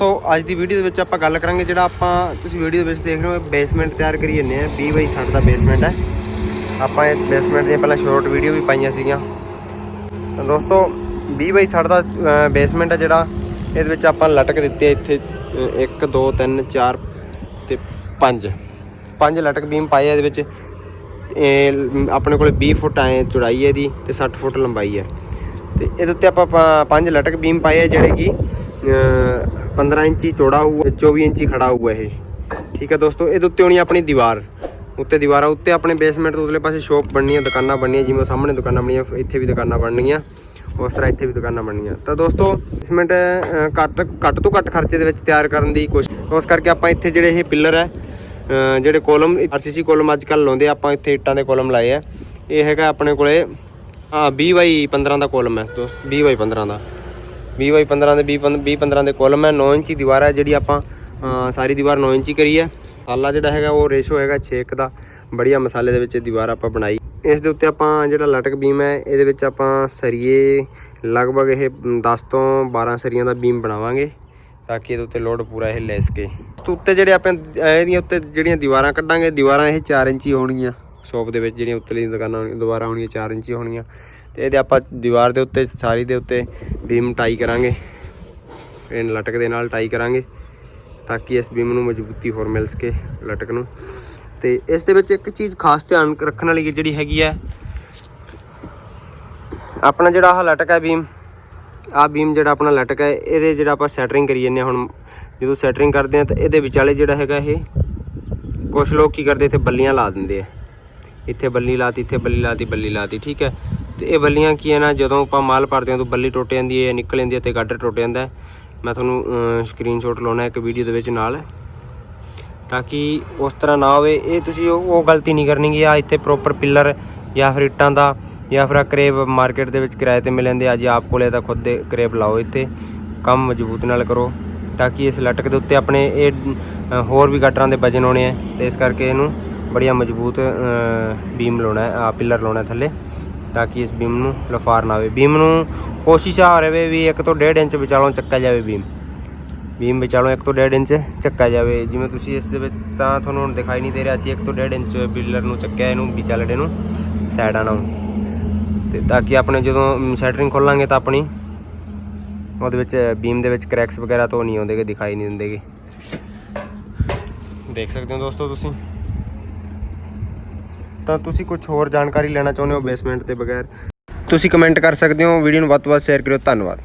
ਤੋ ਅੱਜ ਦੀ ਵੀਡੀਓ ਦੇ ਵਿੱਚ ਆਪਾਂ ਗੱਲ ਕਰਾਂਗੇ ਜਿਹੜਾ ਆਪਾਂ ਤੁਸੀਂ ਵੀਡੀਓ ਦੇ ਵਿੱਚ ਦੇਖ ਰਹੇ ਹੋ ਬੇਸਮੈਂਟ ਤਿਆਰ ਕਰੀ ਜੰਨੇ ਆ 20 ਬਾਈ 60 ਦਾ ਬੇਸਮੈਂਟ ਹੈ। ਆਪਾਂ ਇਸ ਬੇਸਮੈਂਟ ਦੀਆਂ ਪਹਿਲਾਂ ਸ਼ਾਰਟ ਵੀਡੀਓ ਵੀ ਪਾਈਆਂ ਸੀਗੀਆਂ। ਦੋਸਤੋ 20 ਬਾਈ 60 ਦਾ ਬੇਸਮੈਂਟ ਹੈ ਜਿਹੜਾ, ਇਹਦੇ ਵਿੱਚ ਆਪਾਂ ਲਟਕ ਦਿੱਤੇ ਇੱਥੇ 1 2 3 4 ਤੇ 5 ਪੰਜ ਲਟਕ ਬੀਮ ਪਾਏ ਇਹਦੇ ਵਿੱਚ। ਇਹ ਆਪਣੇ ਕੋਲ 20 ਫੁੱਟ ਆਏ ਚੌੜਾਈ ਹੈ ਇਹਦੀ ਤੇ 60 ਫੁੱਟ ਲੰਬਾਈ ਹੈ। ਤੇ ਇਹਦੇ ਉੱਤੇ ਆਪਾਂ ਪੰਜ ਲਟਕ ਬੀਮ ਪਾਏ ਆ ਜਿਹੜੇ ਕਿ 15 ਇੰਚੀ ਚੌੜਾ ਹੋਊਗਾ 24 ਇੰਚੀ ਖੜਾ ਹੋਊਗਾ ਇਹ। ਠੀਕ ਹੈ ਦੋਸਤੋ, ਇਹਦੇ ਉੱਤੇ ਹੋਣੀ ਆਪਣੀ ਦੀਵਾਰ। ਉੱਤੇ ਦੀਵਾਰਾਂ, ਉੱਤੇ ਆਪਣੇ ਬੇਸਮੈਂਟ ਤੋਂ ਉਤਲੇ ਪਾਸੇ ਸ਼ੋਪ ਬਣਨੀਆਂ, ਦੁਕਾਨਾਂ ਬਣਨੀਆਂ, ਜਿਵੇਂ ਸਾਹਮਣੇ ਦੁਕਾਨਾਂ ਬਣੀਆਂ, ਇੱਥੇ ਵੀ ਦੁਕਾਨਾਂ ਬਣਨੀਆਂ, ਉਸ ਤਰ੍ਹਾਂ ਇੱਥੇ ਵੀ ਦੁਕਾਨਾਂ ਬਣਨੀਆਂ। ਤਾਂ ਦੋਸਤੋ ਬੇਸਮੈਂਟ ਘੱਟ ਘੱਟ ਤੋਂ ਘੱਟ ਖਰਚੇ ਦੇ ਵਿੱਚ ਤਿਆਰ ਕਰਨ ਦੀ ਕੋਸ਼ਿਸ਼ ਉਸ ਕਰਕੇ ਆਪਾਂ ਇੱਥੇ ਜਿਹੜੇ ਇਹ ਪਿੱਲਰ ਹੈ ਜਿਹੜੇ ਕੋਲਮ ਆਰਸੀਸੀ ਕੋਲਮ ਅੱਜ ਕੱਲ ਲਾਉਂਦੇ ਆਪਾਂ ਇੱਥੇ ਇੱਟਾਂ ਦੇ ਕੋਲਮ ਲਾਏ ਆ। ਇਹ ਹੈਗਾ ਆਪਣੇ ਕੋਲੇ ਹਾਂ 20 ਬਾਈ 15 ਦਾ ਕੋਲਮ ਹੈ ਦੋਸਤ 20 ਬਾਈ 15 ਦਾ। 20 ਬਾਈ 15 ਦੇ 20 20 15 ਦੇ ਕੋਲਮ ਹੈ 9 ਇੰਚੀ ਦੀਵਾਰ ਹੈ ਜਿਹੜੀ ਆਪਾਂ ਸਾਰੀ ਦੀਵਾਰ 9 ਇੰਚੀ ਕਰੀ ਹੈ। ਮਸਾਲਾ ਜਿਹੜਾ ਹੈਗਾ, ਉਹ ਰੇਸ਼ੋ ਹੈਗਾ 6 ਇੱਕ ਦਾ। ਬੜੀਆ ਮਸਾਲੇ ਦੇ ਵਿੱਚ ਦੀਵਾਰ ਆਪਾਂ ਬਣਾਈ। ਇਸ ਦੇ ਉੱਤੇ ਆਪਾਂ ਜਿਹੜਾ ਲਟਕ ਬੀਮ ਹੈ, ਇਹਦੇ ਵਿੱਚ ਆਪਾਂ ਸਰੀਏ, ਲਗਭਗ ਇਹ 10 ਤੋਂ 12 ਸਰੀਆਂ ਦਾ ਬੀਮ ਬਣਾਵਾਂਗੇ, ਤਾਂ ਕਿ ਇਹਦੇ ਉੱਤੇ ਲੋਡ ਪੂਰਾ ਇਹ ਲੈ ਸਕੇ। ਤੋਂ ਉੱਤੇ ਜਿਹੜੇ ਆਪਾਂ, ਇਹਦੀਆਂ ਉੱਤੇ ਜਿਹੜੀਆਂ ਦੀਵਾਰਾਂ ਕੱਢਾਂਗੇ, ਦੀਵਾਰਾਂ ਇਹ 4 ਇੰਚੀ ਹੋਣਗੀਆਂ। ਸ਼ੋਪ ਦੇ ਵਿੱਚ ਜਿਹੜੀਆਂ ਉੱਤਲੀ ਦੁਕਾਨਾਂ ਹੋਣਗੀਆਂ ਦੀਵਾਰਾਂ ਹੋਣਗੀਆਂ 4 ਇੰਚੀ ਹੋਣੀਆਂ ਤੇ ਇਹਦੇ ਆਪਾਂ ਦੀਵਾਰ ਦੇ ਉੱਤੇ, ਸਾਰੀ ਦੇ ਉੱਤੇ ਬੀਮ ਟਾਈ ਕਰਾਂਗੇ। ਇਹ ਲਟਕ ਦੇ ਨਾਲ ਟਾਈ ਕਰਾਂਗੇ, ਤਾਂ ਕਿ ਇਸ ਬੀਮ ਨੂੰ ਮਜ਼ਬੂਤੀ ਹੋਰ ਮਿਲ ਸਕੇ ਲਟਕ ਨੂੰ। ਤੇ ਇਸ ਦੇ ਵਿੱਚ ਇੱਕ ਚੀਜ਼ ਖਾਸ ਧਿਆਨ ਰੱਖਣ ਵਾਲੀ ਜਿਹੜੀ ਹੈਗੀ ਹੈ ਆਪਣਾ ਜਿਹੜਾ ਆਹ ਲਟਕ ਹੈ ਬੀਮ ਆਹ ਬੀਮ ਜਿਹੜਾ ਆਪਣਾ ਲਟਕ ਹੈ ਇਹਦੇ ਜਿਹੜਾ ਆਪਾਂ ਸੈਟਰਿੰਗ ਕਰੀ ਜਾਂਦੇ ਹਾਂ ਹੁਣ। ਜਦੋਂ ਸੈਟਰਿੰਗ ਕਰਦੇ ਆ ਤਾਂ ਇਹਦੇ ਵਿਚਾਲੇ ਜਿਹੜਾ ਹੈਗਾ ਇਹ ਕੁਝ ਲੋਕ ਕੀ ਕਰਦੇ, ਇੱਥੇ ਬੱਲੀਆਂ ਲਾ ਦਿੰਦੇ ਆ। ਇੱਥੇ ਬੱਲੀ ਲਾਤੀ, ਇੱਥੇ ਬੱਲੀ ਲਾਤੀ ਬੱਲੀ ਲਾਤੀ, ਠੀਕ ਹੈ? ਤੇ ਇਹ ਬੱਲੀਆਂ ਕੀ ਹੈ ਨਾ, ਜਦੋਂ ਆਪਾਂ ਮਾਲ ਭਰਦੇ ਹਾਂ ਤਾਂ ਬੱਲੀ ਟੁੱਟ ਜਾਂਦੀ ਹੈ ਨਿਕਲ ਜਾਂਦੀ ਹੈ ਤੇ ਗਾਡਰ ਟੁੱਟ ਜਾਂਦਾ ਮੈਂ ਤੁਹਾਨੂੰ ਸਕਰੀਨਸ਼ਾਟ ਲਾਉਣਾ ਇੱਕ ਵੀਡੀਓ ਦੇ ਵਿੱਚ ਨਾਲ, ਤਾਂ ਕਿ ਉਸ ਤਰ੍ਹਾਂ ਨਾ ਹੋਵੇ। ਇਹ ਤੁਸੀਂ ਉਹ ਗਲਤੀ ਨਹੀਂ ਕਰਨੀ ਕਿ ਆ ਇੱਥੇ ਪ੍ਰੋਪਰ ਪਿੱਲਰ ਜਾਂ ਫਿਰ ਇੱਟਾਂ ਦਾ ਜਾਂ ਫਿਰ ਕਰੇਬ ਮਾਰਕੀਟ ਦੇ ਵਿੱਚ ਕਿਰਾਏ ਤੇ ਮਿਲ ਜਾਂਦੇ ਅੱਜ ਆਪ ਕੋਲੇ ਤਾਂ ਖੁਦ ਦੇ ਕਰੇਬ ਲਾਓ ਇੱਥੇ। ਕੰਮ ਮਜ਼ਬੂਤ ਨਾਲ ਕਰੋ, ਤਾਂ ਕਿ ਇਸ ਲਟਕ ਦੇ ਉੱਤੇ ਆਪਣੇ ਇਹ ਹੋਰ ਵੀ ਗਟਰਾਂ ਦੇ ਵਜਨ ਹੋਣੇ ਆ ਤੇ ਇਸ ਕਰਕੇ ਇਹਨੂੰ ਬੜੀਆ ਮਜ਼ਬੂਤ ਅ, ਬੀਮ ਲਾਉਣਾ ਹੈ ਆ ਪਿੱਲਰ ਲਾਉਣਾ ਹੈ ਥੱਲੇ ਤਾਂ ਕਿ ਇਸ ਬੀਮ ਨੂੰ ਲਫਾਰ ਨਾ ਆਵੇ। ਬੀਮ ਨੂੰ ਕੋਸ਼ਿਸ਼ ਆ ਰਹੇ ਵੀ 1 ਤੋਂ 1.5 ਇੰਚ ਵਿਚਾਲੋਂ ਚੱਕਿਆ ਜਾਵੇ ਬੀਮ ਬੀਮ ਵਿਚਾਲੋਂ 1 ਤੋਂ 1.5 ਇੰਚ ਚੱਕਿਆ ਜਾਵੇ। ਜਿਵੇਂ ਤੁਸੀਂ ਇਸ ਦੇ ਵਿੱਚ ਤਾਂ ਤੁਹਾਨੂੰ ਹੁਣ ਦਿਖਾਈ ਨਹੀਂ ਦੇ ਰਿਹਾ ਅਸੀਂ 1 ਤੋਂ 1.5 ਇੰਚ ਪਿੱਲਰ ਨੂੰ ਚੱਕਿਆ ਇਹਨੂੰ ਵਿਚਾਲੜੇ ਨੂੰ ਸਾਈਡਾਂ ਨਾਲ ਤੇ ਤਾਂ ਕਿ ਆਪਣੇ ਜਦੋਂ ਸੈਟਰਿੰਗ ਖੋਲਾਂਗੇ ਤਾਂ ਆਪਣੀ ਉਹਦੇ ਵਿੱਚ ਬੀਮ ਦੇ ਵਿੱਚ ਕ੍ਰੈਕਸ ਵਗੈਰਾ ਤੋਂ ਨਹੀਂ ਆਉਂਦੇਗੇ ਦਿਖਾਈ ਨਹੀਂ ਦਿੰਦੇਗੇ। ਦੇਖ ਸਕਦੇ ਹੋ ਦੋਸਤੋ ਤੁਸੀਂ? ਤਾਂ ਤੁਸੀਂ ਕੁਝ ਹੋਰ ਜਾਣਕਾਰੀ ਲੈਣਾ ਚਾਹੁੰਦੇ ਹੋ ਬੇਸਮੈਂਟ ਦੇ ਬਗੈਰ? ਤੁਸੀਂ ਕਮੈਂਟ ਕਰ ਸਕਦੇ ਹੋ ਵੀਡੀਓ ਨੂੰ ਵੱਧ ਤੋਂ ਵੱਧ ਸ਼ੇਅਰ ਕਰਿਓ, ਧੰਨਵਾਦ।